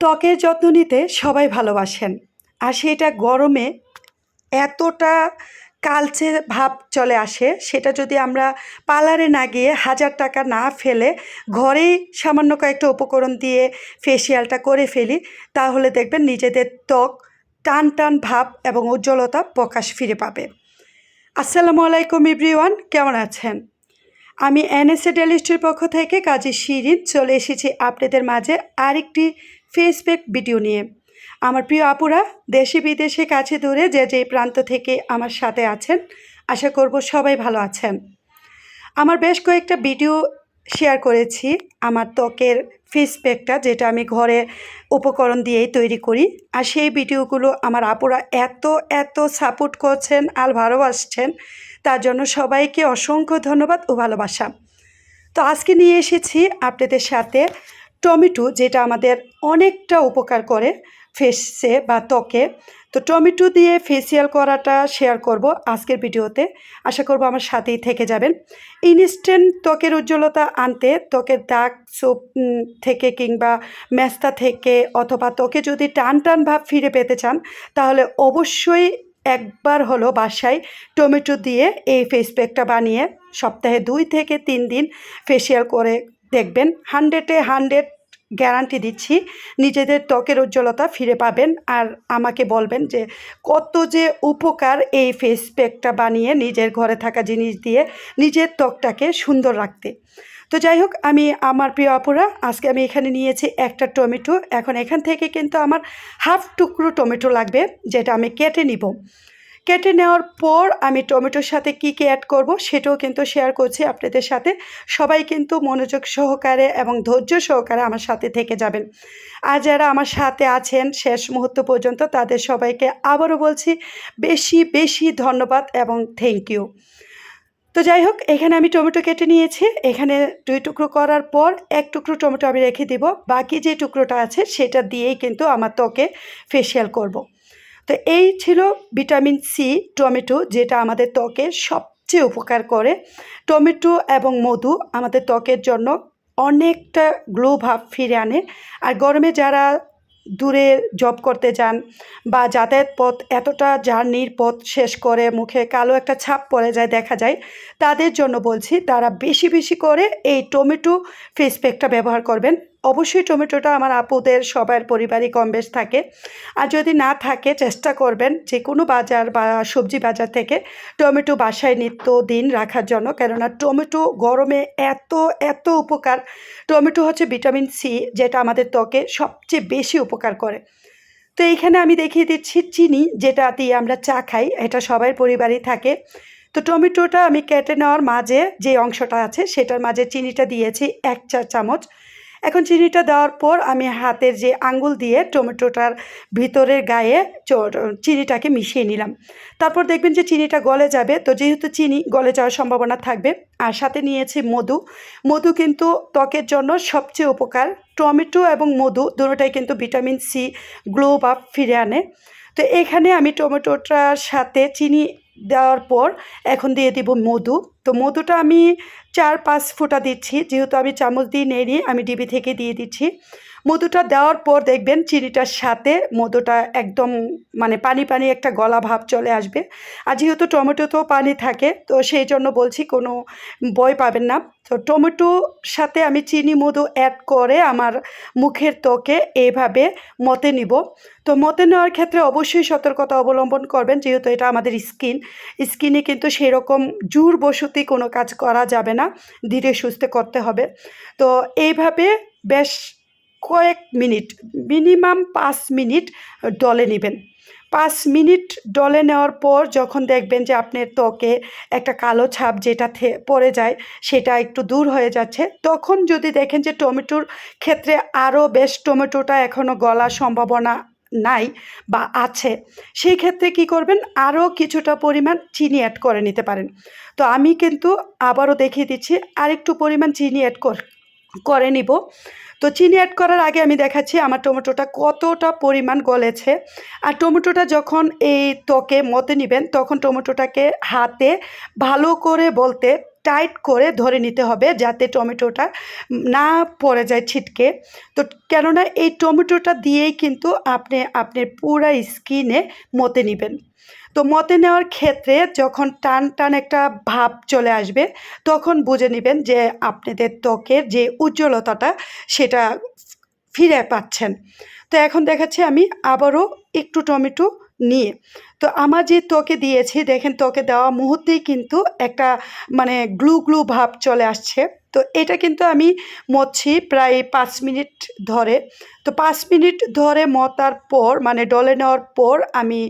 ত্বকের যত্ন নিতে সবাই ভালোবাসেন। আর সেটা গরমে এতটা কালচে ভাব চলে আসে, সেটা যদি আমরা পার্লারে না গিয়ে হাজার টাকা না ফেলে ঘরেই সামান্য কয়েকটা উপকরণ দিয়ে ফেসিয়ালটা করে ফেলি, তাহলে দেখবেন নিজেদের ত্বক টান টান ভাব এবং উজ্জ্বলতা প্রকাশ ফিরে পাবে। আসসালামু আলাইকুম ইব্রিওয়ান কেমন আছেন? আমি এনএসএ ডেলিস্ট্রির পক্ষ থেকে কাজী শিরিন চলে এসেছি আপনাদের মাঝে আরেকটি ফেসবুক ভিডিও নিয়ে। আমার প্রিয় আপুরা, দেশে বিদেশে কাছে দূরে যে যে প্রান্ত থেকে আমার সাথে আছেন, আশা করব সবাই ভালো আছেন। আমার বেশ কয়েকটা ভিডিও শেয়ার করেছি, আমার ত্বকের ফেস প্যাকটা যেটা আমি ঘরে উপকরণ দিয়েই তৈরি করি, আর সেই ভিডিওগুলো আমার আপুরা এত এত সাপোর্ট করছেন আর ভালোবাসছেন, তার জন্য সবাইকে অসংখ্য ধন্যবাদ ও ভালোবাসা। তো আজকে নিয়ে এসেছি আপনাদের সাথে টমেটো যেটা আমাদের অনেকটা উপকার করে ফেসে বা ত্বকে। তো টমেটো দিয়ে ফেসিয়াল করাটা শেয়ার করব আজকের ভিডিওতে। আশা করব আমার সাথেই থেকে যাবেন। ইনস্ট্যান্ট ত্বকের উজ্জ্বলতা আনতে ত্বকের দাগ সোপ থেকে কিংবা ম্যাস্তা থেকে অথবা ত্বকে যদি টান টান ভাব ফিরে পেতে চান, তাহলে অবশ্যই একবার হলো বাসায় টমেটো দিয়ে এই ফেস প্যাকটা বানিয়ে সপ্তাহে দুই থেকে তিন দিন ফেসিয়াল করে দেখবেন হান্ড্রেডে হান্ড্রেড গ্যারান্টি দিচ্ছি, নিজেদের ত্বকের উজ্জ্বলতা ফিরে পাবেন আর আমাকে বলবেন যে কত যে উপকার এই ফেস প্যাকটা বানিয়ে নিজের ঘরে থাকা জিনিস দিয়ে নিজের ত্বকটাকে সুন্দর রাখতে। তো যাই হোক, আমি আমার প্রিয় আপুরা, আজকে আমি এখানে নিয়েছি একটা টমেটো। এখন এখান থেকে কিন্তু আমার হাফ টুকরো টমেটো লাগবে, যেটা আমি কেটে নিব। কেটে নেওয়ার পর আমি টমেটোর সাথে কী কী অ্যাড করব সেটাও কিন্তু শেয়ার করছি আপনাদের সাথে। সবাই কিন্তু মনোযোগ সহকারে এবং ধৈর্য সহকারে আমার সাথে থেকে যাবেন। আর যারা আমার সাথে আছেন শেষ মুহূর্ত পর্যন্ত তাদের সবাইকে আবারও বলছি, বেশি বেশি ধন্যবাদ এবং থ্যাংক ইউ তো যাই হোক, এখানে আমি টমেটো কেটে নিয়েছি। এখানে দুই টুকরো করার পর এক টুকরো টমেটো আমি রেখে দিব। বাকি যে টুকরোটা আছে সেটা দিয়েই কিন্তু আমার ত্বকে ফেসিয়াল করব। তো এই ছিল ভিটামিন সি টমেটো, যেটা আমাদের ত্বকে সবচেয়ে উপকার করে। টমেটো এবং মধু আমাদের ত্বকের জন্য অনেকটা গ্লো ভাব ফিরে আনে। আর গরমে যারা দূরে জব করতে যান বা যাতায়াত পথ এতটা জার্নির পথ শেষ করে মুখে কালো একটা ছাপ পড়ে যায় দেখা যায়, তাদের জন্য বলছি তারা বেশি বেশি করে এই টমেটো ফেস প্যাকটা ব্যবহার করবেন। অবশ্যই টমেটোটা আমার আপুদের, সবার পরিবারই কম বেশ থাকে। আর যদি না থাকে, চেষ্টা করবেন যে কোনো বাজার বা সবজি বাজার থেকে টমেটো বাসায় নিত্য দিন রাখার জন্য। কেননা টমেটো গরমে এত এত উপকার। টমেটো হচ্ছে ভিটামিন সি, যেটা আমাদের ত্বকে সবচেয়ে বেশি উপকার করে। তো এইখানে আমি দেখিয়ে দিচ্ছি চিনি, যেটা দিয়ে আমরা চা খাই, এটা সবার পরিবারই থাকে। তো টমেটোটা আমি কেটে নেওয়ার মাঝে যে অংশটা আছে, সেটার মাঝে চিনিটা দিয়েছি এক চা চামচ এখন চিনিটা দেওয়ার পর আমি হাতের যে আঙ্গুল দিয়ে টমেটোটার ভিতরের গায়ে চিনিটাকে মিশিয়ে নিলাম। তারপর দেখবেন যে চিনিটা গলে যাবে। তো যেহেতু চিনি গলে যাওয়ার সম্ভাবনা থাকবে, আর সাথে নিয়েছি মধু। মধু কিন্তু ত্বকের জন্য সবচেয়ে উপকার। টমেটো এবং মধু দুটোটাই কিন্তু ভিটামিন সি গ্লো বা ফিরে আনে। তো এখানে আমি টমেটোটার সাথে চিনি দেওয়ার পর এখন দিয়ে দিব মধু। তো মধুটা আমি চার পাঁচ ফোঁটা দিচ্ছি, যেহেতু আমি চামচ দিয়ে নেড়ি আমি ডিবি থেকে দিয়ে দিচ্ছি। মধুটা দেওয়ার পর দেখবেন চিনিটার সাথে মধুটা একদম মানে পানি পানি একটা গলা ভাব চলে আসবে। আর যেহেতু টমেটোতেও পানি থাকে, তো সেই জন্য বলছি কোনো বই পাবেন না। তো টমেটো সাথে আমি চিনি মধু অ্যাড করে আমার মুখের ত্বকে এইভাবে মতে নিব। তো মতে নেওয়ার ক্ষেত্রে অবশ্যই সতর্কতা অবলম্বন করবেন, যেহেতু এটা আমাদের স্কিন। স্কিনে কিন্তু সেরকম জোর বসতি কোনো কাজ করা যাবে না, ধীরে সুস্থে করতে হবে। তো এইভাবে বেশ কয়েক মিনিট, মিনিমাম পাঁচ মিনিট ডলে নেবেন। পাঁচ মিনিট ডলে নেওয়ার পর যখন দেখবেন যে আপনার ত্বকে একটা কালো ছাপ যেটা পড়ে যায়, সেটা একটু দূর হয়ে যাচ্ছে, তখন যদি দেখেন যে টমেটোর ক্ষেত্রে আরও বেশ টমেটোটা এখনও গলার সম্ভাবনা নাই বা আছে, সেই ক্ষেত্রে কি করবেন? আরও কিছুটা পরিমাণ চিনি অ্যাড করে নিতে পারেন। তো আমি কিন্তু আবারও দেখিয়ে দিচ্ছি, আরেকটু পরিমাণ চিনি অ্যাড কর নিব। তো চিনি অ্যাড করার আগে আমি দেখাচ্ছি আমার টমেটোটা কতটা পরিমাণ গলেছে। আর টমেটোটা যখন এই ত্বকে মতে নেবেন, তখন টমেটোটাকে হাতে ভালো করে বলতে টাইট করে ধরে নিতে হবে যাতে টমেটোটা না পড়ে যায় ছিটকে। তো কেননা এই টমেটোটা দিয়েই কিন্তু আপনি আপনার পুরা স্কিনে মতে নেবেন। তো মতে নেওয়ার ক্ষেত্রে যখন টান টান একটা ভাব চলে আসবে, তখন বুঝে নেবেন যে আপনাদের ত্বকের যে উজ্জ্বলতাটা সেটা ফিরে পাচ্ছেন। তো এখন দেখাচ্ছি আমি আবারও একটু টমেটো নিয়ে। তো আমার যে ত্বকে দিয়েছি, দেখেন ত্বকে দেওয়া মুহূর্তেই কিন্তু একটা মানে গ্লু গ্লু ভাব চলে আসছে। তো এটা কিন্তু আমি মচ্ছি প্রায় পাঁচ মিনিট ধরে। তো পাঁচ মিনিট ধরে মতার পর মানে ডলে নেওয়ার পর আমি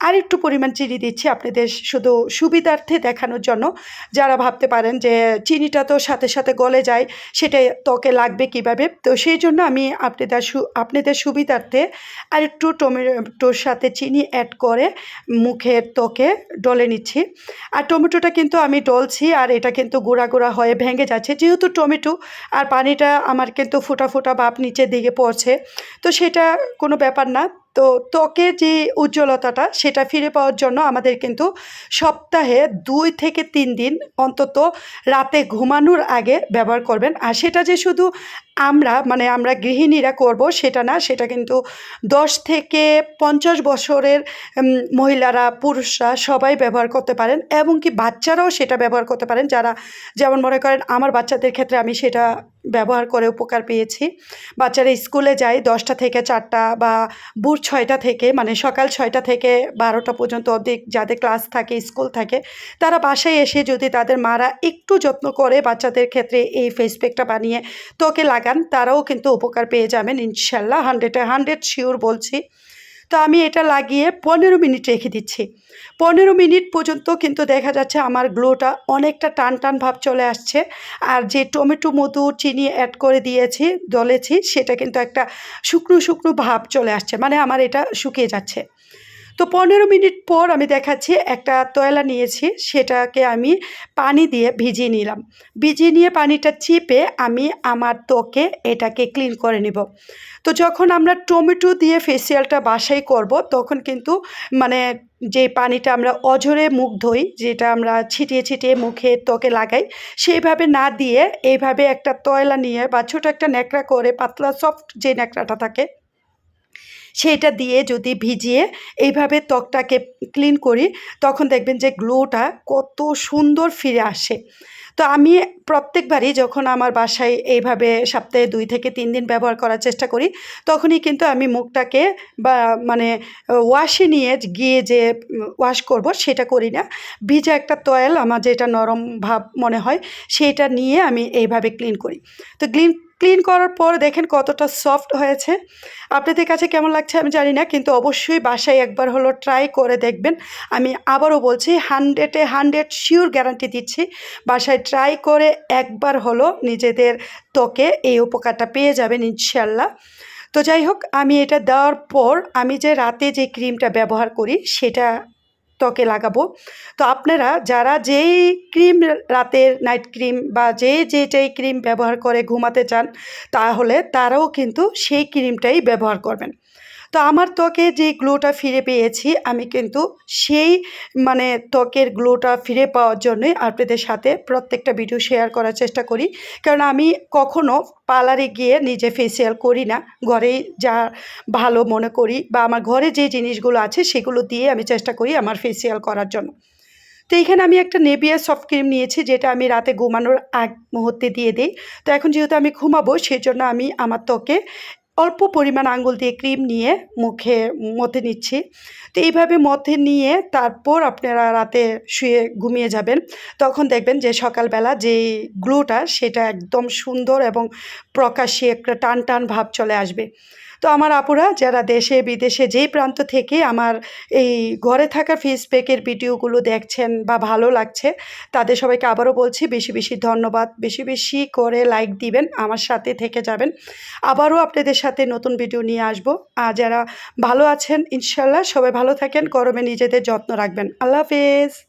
আরেকটু পরিমাণ চিনি দিচ্ছি আপনাদের শুধু সুবিধার্থে দেখানোর জন্য। যারা ভাবতে পারেন যে চিনিটা তো সাথে সাথে গলে যায় সেটা ত্বকে লাগবে কীভাবে? তো সেই জন্য আমি আপনাদের সু, আপনাদের সুবিধার্থে আরেকটু টমেটোর সাথে চিনি অ্যাড করে মুখের ত্বকে ডলে নিচ্ছি। আর টমেটোটা কিন্তু আমি ডলছি আর এটা কিন্তু গুঁড়া গুঁড়া হয়ে ভেঙে যাচ্ছে। যেহেতু টমেটো আর পানিটা আমার কিন্তু ফোটা ফোটা ভাব নিচের দিকে পড়ছে তো সেটা কোনো ব্যাপার না। তো ত্বকের যে উজ্জ্বলতাটা, সেটা ফিরে পাওয়ার জন্য আমাদের কিন্তু সপ্তাহে দুই থেকে তিন দিন অন্তত রাতে ঘুমানোর আগে ব্যবহার করবেন। আর সেটা যে শুধু আমরা মানে আমরা গৃহিণীরা করব সেটা না, সেটা কিন্তু দশ থেকে পঞ্চাশ বছরের মহিলারা, পুরুষরা সবাই ব্যবহার করতে পারেন এবং কি বাচ্চারাও সেটা ব্যবহার করতে পারেন। যারা, যেমন মনে করেন আমার বাচ্চাদের ক্ষেত্রে আমি সেটা ব্যবহার করে উপকার পেয়েছি। বাচ্চারা স্কুলে যায় দশটা থেকে চারটা বা ভোর ছয়টা থেকে মানে সকাল ছয়টা থেকে বারোটা পর্যন্ত অবধি যাদের ক্লাস থাকে, স্কুল থাকে, তারা বাসায় এসে যদি তাদের মারা একটু যত্ন করে বাচ্চাদের ক্ষেত্রে এই ফেস প্যাকটা বানিয়ে ত্বকে লাগান, তারাও কিন্তু উপকার পেয়ে যাবেন, ইনশাল্লাহ হান্ড্রেডে হান্ড্রেড শিওর বলছি। তো আমি এটা লাগিয়ে পনেরো মিনিট রেখে দিচ্ছি। পনেরো মিনিট পর্যন্ত কিন্তু দেখা যাচ্ছে আমার গ্লোটা অনেকটা টান টান ভাব চলে আসছে। আর যে টমেটো, মধু, চিনি অ্যাড করে দিয়েছি, দলেছি, সেটা কিন্তু একটা শুকনো শুকনো ভাব চলে আসছে। মানে আমার এটা শুকিয়ে যাচ্ছে। তো পনেরো মিনিট পর আমি দেখাচ্ছি একটা তয়লা নিয়েছি, সেটাকে আমি পানি দিয়ে ভিজিয়ে নিলাম। ভিজিয়ে নিয়ে পানিটা চিপে আমি আমার ত্বকে এটাকে ক্লিন করে নেব। তো যখন আমরা টমেটো দিয়ে ফেসিয়ালটা বাসাই করব, তখন কিন্তু মানে যে পানিটা আমরা অঝরে মুখ ধুই, যেটা আমরা ছিটিয়ে ছিটিয়ে মুখে ত্বকে লাগাই, সেইভাবে না দিয়ে এইভাবে একটা তয়লা নিয়ে বা ছোটো একটা ন্যাকড়া করে, পাতলা সফট যে ন্যাকড়াটা থাকে সেইটা দিয়ে যদি ভিজিয়ে এইভাবে ত্বকটাকে ক্লিন করি, তখন দেখবেন যে গ্লোটা কত সুন্দর ফিরে আসে। তো আমি প্রত্যেকবারই যখন আমার বাসায় এইভাবে সপ্তাহে দুই থেকে তিন দিন ব্যবহার করার চেষ্টা করি, তখনই কিন্তু আমি মুখটাকে বা মানে ওয়াশে নিয়ে গিয়ে যে ওয়াশ করব সেটা করি না। ভিজা একটা তয়েল আমার যেটা নরম ভাব মনে হয়, সেটা নিয়ে আমি এইভাবে ক্লিন করি। তো ক্লিন ক্লিন করার পর দেখেন কতটা সফট হয়েছে। আপনাদের কাছে কেমন লাগছে আমি জানি না, কিন্তু অবশ্যই বাসায় একবার হলো ট্রাই করে দেখবেন। আমি আবারও বলছি, হান্ড্রেডে হান্ড্রেড শিওর গ্যারান্টি দিচ্ছি, বাসায় ট্রাই করে একবার হলো নিজেদের ত্বকে এই উপকারটা পেয়ে যাবেন ইনশাল্লাহ তো যাই হোক, আমি এটা দেওয়ার পর আমি যে রাতে যে ক্রিমটা ব্যবহার করি, সেটা ত্বকে লাগাবো। তো আপনারা যারা যেই ক্রিম রাতের নাইট ক্রিম বা যে যেটাই ক্রিম ব্যবহার করে ঘুমাতে চান, তাহলে তারাও কিন্তু সেই ক্রিমটাই ব্যবহার করবেন। তো আমার ত্বকে যে গ্লোটা ফিরে পেয়েছি, আমি কিন্তু সেই মানে ত্বকের গ্লোটা ফিরে পাওয়ার জন্যই আপনাদের সাথে প্রত্যেকটা ভিডিও শেয়ার করার চেষ্টা করি। কারণ আমি কখনো পার্লারে গিয়ে নিজে ফেসিয়াল করি না। ঘরেই যা ভালো মনে করি বা আমার ঘরে যে জিনিসগুলো আছে সেগুলো দিয়ে আমি চেষ্টা করি আমার ফেসিয়াল করার জন্য। তো এইখানে আমি একটা নেভিয়া সফট ক্রিম নিয়েছি, যেটা আমি রাতে ঘুমানোর আগ মুহূর্তে দিয়ে দিই। তো এখন যেহেতু আমি ঘুমাবো সেই জন্য আমি আমার ত্বকে অল্প পরিমাণ আঙ্গুল দিয়ে ক্রিম নিয়ে মুখে মথে নিচ্ছি। তো এইভাবে মথে নিয়ে তারপর আপনারা রাতে শুয়ে ঘুমিয়ে যাবেন। তখন দেখবেন যে সকালবেলা যে গ্লোটা সেটা একদম সুন্দর এবং প্রকাশ্যে একটা টান টান ভাব চলে আসবে। তো আমার আপুরা যারা দেশে, বিদেশে যেই প্রান্ত থেকে আমার এই ঘরে থাকা ফেস প্যাকের ভিডিওগুলো দেখছেন বা ভালো লাগছে, তাদের সবাইকে আবারও বলছি বেশি বেশি ধন্যবাদ। বেশি বেশি করে লাইক দিবেন, আমার সাথে থেকে যাবেন। আবারও আপনাদের সাথে নতুন ভিডিও নিয়ে আসব। আর যারা ভালো আছেন, ইনশাল্লাহ সবাই ভালো থাকেন, গরমে নিজেদের যত্ন রাখবেন। আল্লাহ হাফেজ।